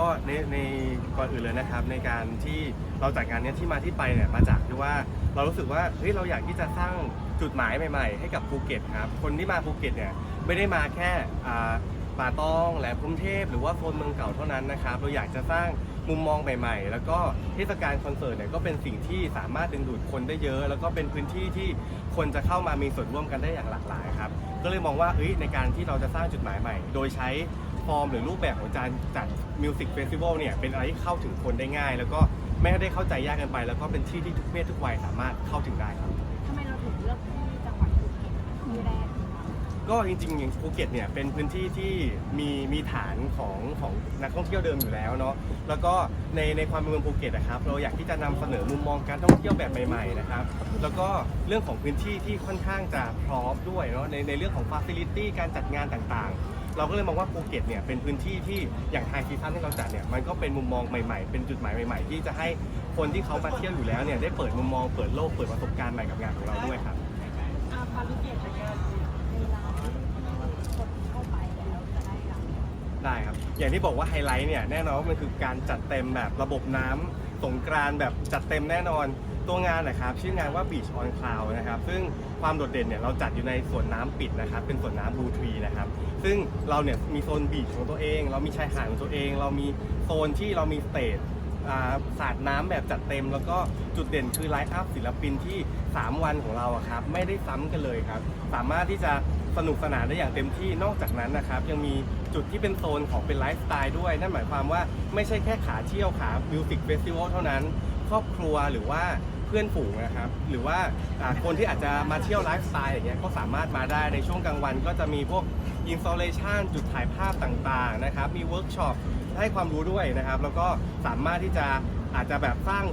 ก็ในในก่อนอื่นเลยนะครับ ในการที่เราจัดงานเนี้ยที่มาที่ไปเนี่ยมาจากที่ว่าเรารู้สึกว่าเฮ้ยเราอยากที่จะสร้างจุดหมายใหม่ ๆ ให้กับภูเก็ตครับคนที่มาภูเก็ตเนี่ยไม่ได้มาแค่อ่าป่าตองแหลมพรหมเทพหรือว่าโซนเมืองเก่าเท่านั้นนะครับเราอยากจะสร้างมุมมองใหม่ๆ แล้วก็เทศกาลคอนเสิร์ตเนี่ยก็เป็นสิ่งที่สามารถดึงดูดคนได้เยอะ แล้วก็เป็นพื้นที่ที่คนจะเข้ามามีส่วนร่วมกันได้อย่างหลากหลายครับก็เลยมองว่าเอ้ยในการที่เราจะสร้างจุดหมายใหม่ โดยใช้ ฟอร์มหรือรูปแบบของการจัดมิวสิกเฟสติวัลเนี่ยเป็นอะไรที่เข้าถึงคนได้ง่าย แล้วก็ไม่ได้เข้าใจยากเกินไป แล้วก็เป็นที่ที่ทุกเพศทุกวัยสามารถเข้าถึงได้ครับ ทำไมเราถึงเลือกที่จังหวัดภูเก็ตที่แรกก็จริงๆอย่างภูเก็ตเนี่ยเป็นพื้นที่ที่มีมีฐานของของนักท่องเที่ยวเดิมอยู่แล้วเนาะแล้วก็ในในความเป็นเมืองภูเก็ตนะครับ เราอยากที่จะนำเสนอมุมมองการท่องเที่ยวแบบใหม่ๆนะครับ แล้วก็เรื่องของพื้นที่ที่ค่อนข้างจะพร้อมด้วยเนาะในในเรื่องของฟ a ซิลิตี้การจัดงานต่างๆ เราก็เลยมองว่าภูเก็ตเนี่ยเป็นพื้นที่ที่อย่างไฮซีซั่นที่เราจัดเนี่ยมันก็เป็นมุมมองใหม่ๆ เป็นจุดหมายใหม่ ๆ ที่จะให้คนที่เขามาเที่ยวอยู่แล้วเนี่ยได้เปิดมุมมองเปิดโลกเปิดประสบการณ์ใหม่กับงานของเราด้วยครับ อาความพิเศษเป็นยังไงในร้านที่คนเข้าไปแล้วจะได้รับ ได้ครับ อย่างที่บอกว่าไฮไลท์เนี่ยแน่นอนว่ามันคือการจัดเต็มแบบระบบน้ำ สงกรานต์แบบจัดเต็มแน่นอน ตัวงานนะครับชื่องานว่า Beach on Cloud นะครับ ซึ่งความโดดเด่นเนี่ยเราจัดอยู่ในสวนน้ำปิดนะครับ เป็นสวนน้ำบลูทรีนะครับ ซึ่งเราเนี่ยมีโซนบีชของตัวเอง เรามีชายหาดของตัวเอง เรามีโซนที่เรามีสเตจอ่าสาดน้ำแบบจัดเต็ม แล้วก็จุดเด่นคือไลฟ์อัพศิลปินที่ 3 วันของเราอะครับ ไม่ได้ซ้ำกันเลยครับ สามารถที่จะ สนุกสนานได้อย่างเต็มที่นอกจากนั้นนะครับยังมีจุดที่เป็นโซนของเป็นไลฟ์สไตล์ด้วยนั่นหมายความว่าไม่ใช่แค่ขาเที่ยวขามิวสิกเฟสติวัลเท่านั้น ครอบครัวหรือว่าเพื่อนฝูงนะครับหรือว่าคนที่อาจจะมาเที่ยวไลฟ์สไตล์อย่างเงี้ยก็สามารถมาได้ในช่วงกลางวันก็จะมีพวกอินส l เลชันจุดถ่ายภาพต่างๆนะครับมีเวิร์กช็อปให้ความรู้ด้วยนะครับ แล้วก็สามารถที่จะ อาจจะแบบสร้าง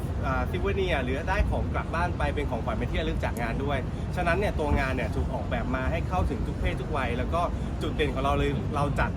ซิวเนียหรือได้ของกลับบ้านไปเป็นของขวัญเป็นที่ระลึกจากงานด้วย ฉะนั้นเนี่ยตัวงานเนี่ยถูกออกแบบมาให้เข้าถึงทุกเพศทุกวัย แล้วก็จุดเด่นของเราเลยเราจัด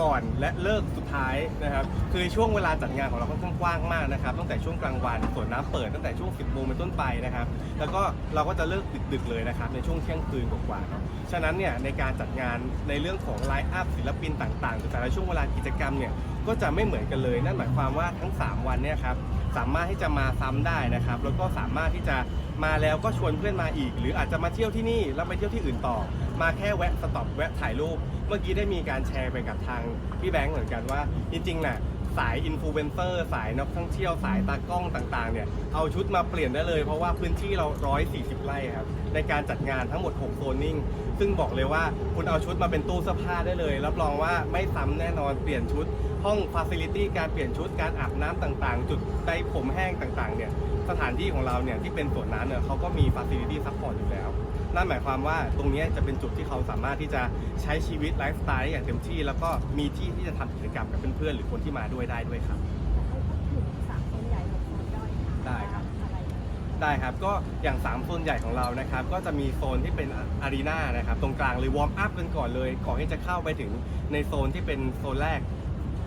ก่อนและเลิกสุดท้ายนะครับคือช่วงเวลาจัดงานของเราค่อนข้างกว้างมากนะครับตั้งแต่ช่วงกลางวันส่วนน้ำเปิดตั้งแต่ช่วง 10โมงเป็นต้นไปนะครับแล้วก็เราก็จะเลิกดึกๆเลยนะครับในช่วงเที่ยงคืนกว่าๆครับฉะนั้นเนี่ยในการจัดงานในเรื่องของไลฟ์อัพศิลปินต่างๆแต่ละช่วงเวลากิจกรรมเนี่ย ก็จะไม่เหมือนกันเลย นั่นหมายความว่าทั้ง 3 วันเนี่ยครับสามารถที่จะมาซ้ำได้นะครับ แล้วก็สามารถที่จะมาแล้วก็ชวนเพื่อนมาอีก หรืออาจจะมาเที่ยวที่นี่แล้วไปเที่ยวที่อื่นต่อ มาแค่แวะสต็อปแวะถ่ายรูป เมื่อกี้ได้มีการแชร์ไปกับทางพี่แบงค์เหมือนกันว่าจริงๆน่ะ สายอินฟลูเอนเซอร์สายนักท่องเที่ยวสายตากล้องต่างๆเนี่ยเอาชุดมาเปลี่ยนได้เลย เพราะว่าพื้นที่เรา 140 ไร่ครับในการจัดงานทั้งหมด 6 โซนนิ่ง ซึ่งบอกเลยว่าคุณเอาชุดมาเป็นตู้เสื้อผ้าได้เลย รับรองว่าไม่ซ้ำแน่นอนเปลี่ยนชุด ห้องฟ a ซิลิตี้การเปลี่ยนชุดการอาบน้ำต่างๆ จุดใดผมแห้งต่างๆเนี่ยสถานที่ของเราเนี่ยที่เป็นสวนน้ำเนี่ยเขาก็มีฟ a ซิลิตี้ซัพพอร์ตอยู่แล้ว นั่นหมายความว่าตรงนี้จะเป็นจุดที่เขาสามารถที่จะใช้ชีวิตไลฟ์สไตล์ได้อย่างเต็มที่ แล้วก็มีที่ที่จะทำกิจกรรมกับเพื่อนๆหรือคนที่มาด้วยได้ด้วยครับถึงสามคนใหญ่หกคนย่อยค่ะได้ครับอะไรนะได้ครับก็อย่าง3โซนใหญ่ของเรานะครับก็จะมีโซนที่เป็นอารีนานะครับตรงกลางเลยวอร์มอัพกันก่อนเลยก่อนที่จะเข้าไปถึงในโซนที่เป็นโซนแรก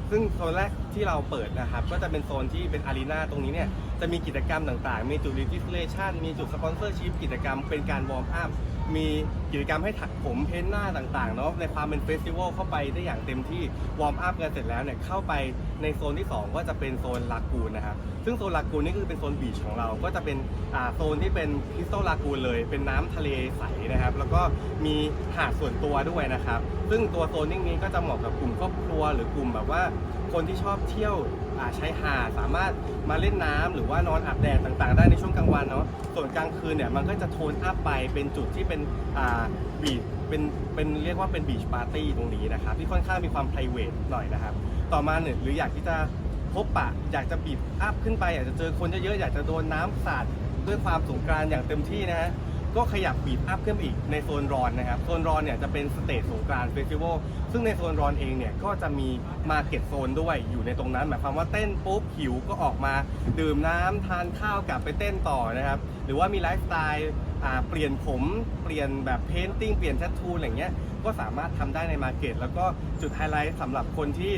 ซึ่งโซนแรกที่เราเปิดนะครับ ก็จะเป็นโซนที่เป็นอารีนาตรงนี้เนี่ยจะมีกิจกรรมต่างๆ มีจุด registration มีจุดสปอนเซอร์ชิพกิจกรรมเป็นการวอร์มอัพมีกิจกรรมให้ถักผมเพ้นหน้าต่างๆเนาะในความเป็นเฟสติวัลเข้าไปได้อย่างเต็มที่วอร์มอัพกันเสร็จแล้วเนี่ยเข้าไปในโซนที่ 2 ก็จะเป็นโซนลากูนนะครับซึ่งโซนลากูนนี่คือเป็นโซนบีชของเรา ก็จะเป็นโซนที่เป็นคริสตัลลากูนเลย เป็นน้ำทะเลใสนะครับ แล้วก็มีหาดส่วนตัวด้วยนะครับ ซึ่งตัวโซนนิ่งนี้ก็จะเหมาะกับกลุ่มครอบครัวหรือกลุ่มแบบว่า คนที่ชอบเที่ยวอ่าชายหาดสามารถมาเล่นน้ำหรือว่านอนอาบแดดต่างๆ ได้ในช่วงกลางวันเนาะส่วนกลางคืนเนี่ยมันก็จะโทนอัพไปเป็นจุดที่เป็นอ่าบีชเป็นเป็นเรียกว่าเป็นบีชปาร์ตี้ตรงนี้นะครับที่ค่อนข้างมีความ p r i v a t หน่อยนะครับ ต่อมาเนี่ยหรืออยากที่จะพบปะอยากจะบีบอัพขึ้นไปอยากจะเจอคนเยอะๆอยากจะโดนน้ำสาดด้วยความสงกรานต์อย่างเต็มที่นะฮะ ก็ขยับบีบอัพขึ้นอีกในโซนร้อนนะครับ โซนร้อนเนี่ยจะเป็นสเตจสงกรานต์เฟสติวัลซึ่งในโซนร้อนเองเนี่ยก็จะมีมาเก็ตโซนด้วยอยู่ในตรงนั้น หมายความว่าเต้นปุ๊บหิวก็ออกมาดื่มน้ำทานข้าวกลับไปเต้นต่อนะครับ หรือว่ามีไลฟ์สไตล์ เปลี่ยนผมเปลี่ยนแบบเพนติ้งเปลี่ยนแทททูอะไรเงี้ยก็สามารถทำได้ในมาเก็ตแล้วก็จุดไฮไลท์สำหรับคนที่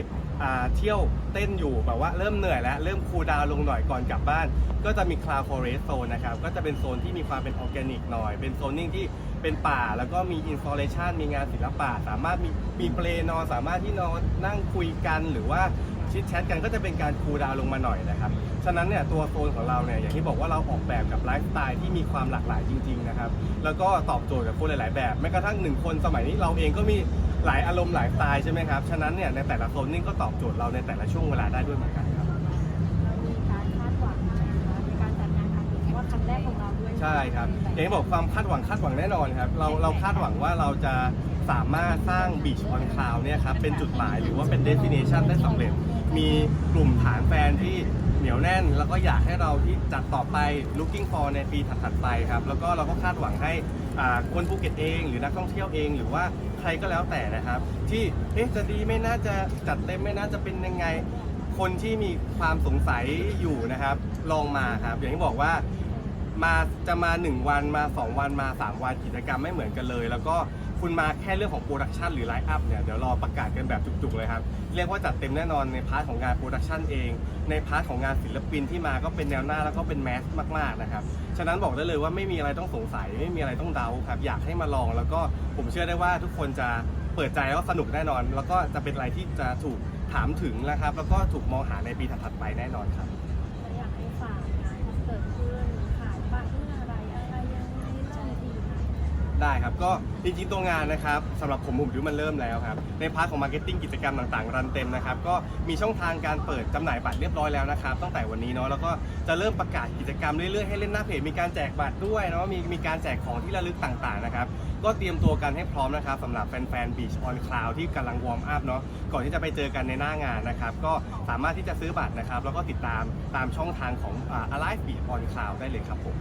เที่ยวเต้นอยู่แบบว่าเริ่มเหนื่อยแล้ว เริ่มคูลดาวลงหน่อยก่อนกลับบ้าน ก็จะมี Cloud Forest Zone นะครับ ก็จะเป็นโซนที่มีความเป็นออร์แกนิกหน่อย เป็นโซนนิ่งที่เป็นป่า แล้วก็มีอินส l เลชันมีงานศิลปะ สามารถมีมีเปลนอนสามารถที่นอนนั่งคุยกันหรือว่า ชิดแชทกันก็จะเป็นการคูลดาวน์ลงมาหน่อยนะครับ ฉะนั้นเนี่ยตัวโซนของเราเนี่ยอย่างที่บอกว่าเราออกแบบกับไลฟ์สไตล์ที่มีความหลากหลายจริงๆนะครับ แล้วก็ตอบโจทย์กับคนหลายๆ แบบ แม้กระทั่งหนึ่งคนสมัยนี้เราเองก็มีหลายอารมณ์หลายสไตล์ใช่ไหมครับ ฉะนั้นเนี่ยในแต่ละโซนนี่ก็ตอบโจทย์เราในแต่ละช่วงเวลาได้ด้วยเหมือนกัน ใช่ครับอย่างที่บอกความคาดหวังคาดหวังแน่นอนครับ เราเราคาดหวังว่าเราจะสามารถสร้าง Beach on Cloud เนี่ยครับเป็นจุดหมายหรือว่าเป็น destination ได้สำเร็จ มีกลุ่มฐานแฟนที่เหนียวแน่น แล้วก็อยากให้เราที่จัดต่อไป looking for ในปีถัดๆไปครับ แล้วก็เราก็คาดหวังให้อ่าคนภูเก็ตเอง หรือนักท่องเที่ยวเอง หรือว่าใครก็แล้วแต่นะครับ ที่เอ๊ะจะดีไม่น่าจะจัดเต็มไม่น่าจะเป็นยังไง คนที่มีความสงสัยอยู่นะครับ ลองมาครับ อย่างที่บอกว่า มาจะมา 1 วันมา 2 วันมา 3 วันกิจกรรมไม่เหมือนกันเลย แล้วก็คุณมาแค่เรื่องของโปรดักชันหรือไลฟ์อัพเนี่ยเดี๋ยวรอประกาศกันแบบจุกๆเลยครับเรียกว่าจัดเต็มแน่นอนในพาร์ทของงานโปรดักชันเอง ในพาร์ทของงานศิลปินที่มาก็เป็นแนวหน้าแล้วก็เป็นแมสมากๆนะครับฉะนั้นบอกได้เลยว่าไม่มีอะไรต้องสงสัย ไม่มีอะไรต้องเดาครับอยากให้มาลอง แล้วก็ผมเชื่อได้ว่าทุกคนจะเปิดใจแล้วก็สนุกแน่นอน แล้วก็จะเป็นอะไรที่จะถูกถามถึงนะครับแล้วก็ถูกมองหาในปีถัดๆไปแน่นอนครับ อยากให้ฝากงานที่เกิดขึ้นขายบัตรเมื่ออะไรอะไรยังไงเริ่มดีค่ะ ได้ครับ ก็จริงๆตัวงานนะครับสำหรับผมผมถือมันเริ่มแล้วครับ ในพาร์ทของมาร์เก็ตติ้งกิจกรรมต่างๆ รันเต็มนะครับ ก็มีช่องทางการเปิดจำหน่ายบัตรเรียบร้อยแล้วนะครับ ตั้งแต่วันนี้เนาะ แล้วก็จะเริ่มประกาศกิจกรรมเรื่อยๆ ให้เล่นหน้าเพจ มีการแจกบัตรด้วยเนาะ มีมีการแจกของที่ระลึกต่างๆ นะครับ ก็เตรียมตัวกันให้พร้อมนะครับสำหรับแฟนๆ Beach on Cloud ที่กำลังวอร์มอัพเนาะ ก่อนที่จะไปเจอกันในหน้างานนะครับ ก็สามารถที่จะซื้อบัตรนะครับ แล้วก็ติดตามตามช่องทางของอ่า Alive Beach on Cloud ได้เลยครับผม